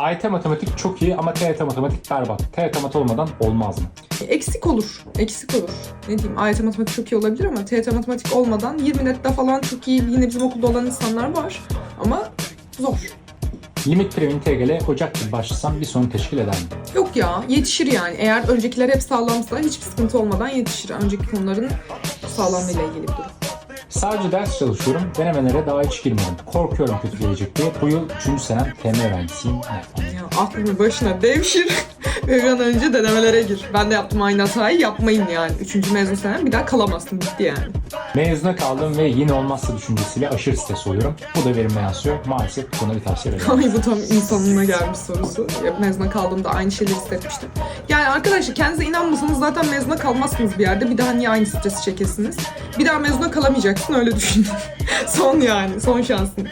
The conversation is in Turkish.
AYT matematik çok iyi ama TYT matematik berbat. TYT mat olmadan olmaz mı? Eksik olur. Eksik olur. Ne diyeyim AYT matematik çok iyi olabilir ama TYT matematik olmadan 20 nette falan çok iyi yine bizim okulda olan insanlar var. Ama zor. Limit prim integrale Ocak gibi başlasam bir sorun teşkil eder mi? Yok ya yetişir yani. Eğer öncekiler hep sağlamsa hiçbir sıkıntı olmadan yetişir. Önceki konuların sağlamlığıyla ilgili bir durum. Sadece ders çalışıyorum. Denemelere daha hiç girmedim. Korkuyorum kötü gelecek diye. Bu yıl 3. senem TM öğrencisiyim. Aklını başına devşir ve bir an önce denemelere gir. Ben de yaptım aynı hatayı yapmayın yani. Üçüncü mezun senem bir daha kalamazsın bitti yani. Mezuna kaldım ve yine olmazsa düşüncesiyle aşırı stres oluyorum. Bu da verilme yansıyor. Maalesef bu konuda bir tavsiye veriyorum. Ay bu tam insanlığına gelmiş sorusu. Ya mezuna kaldığımda aynı şeyleri hissetmiştim. Yani arkadaşlar kendinize inanmasanız zaten mezuna kalmazsınız bir yerde. Bir daha niye aynı stresi çekesiniz? Bir daha mezuna kalamayacaksın öyle düşünün. son yani son şansın.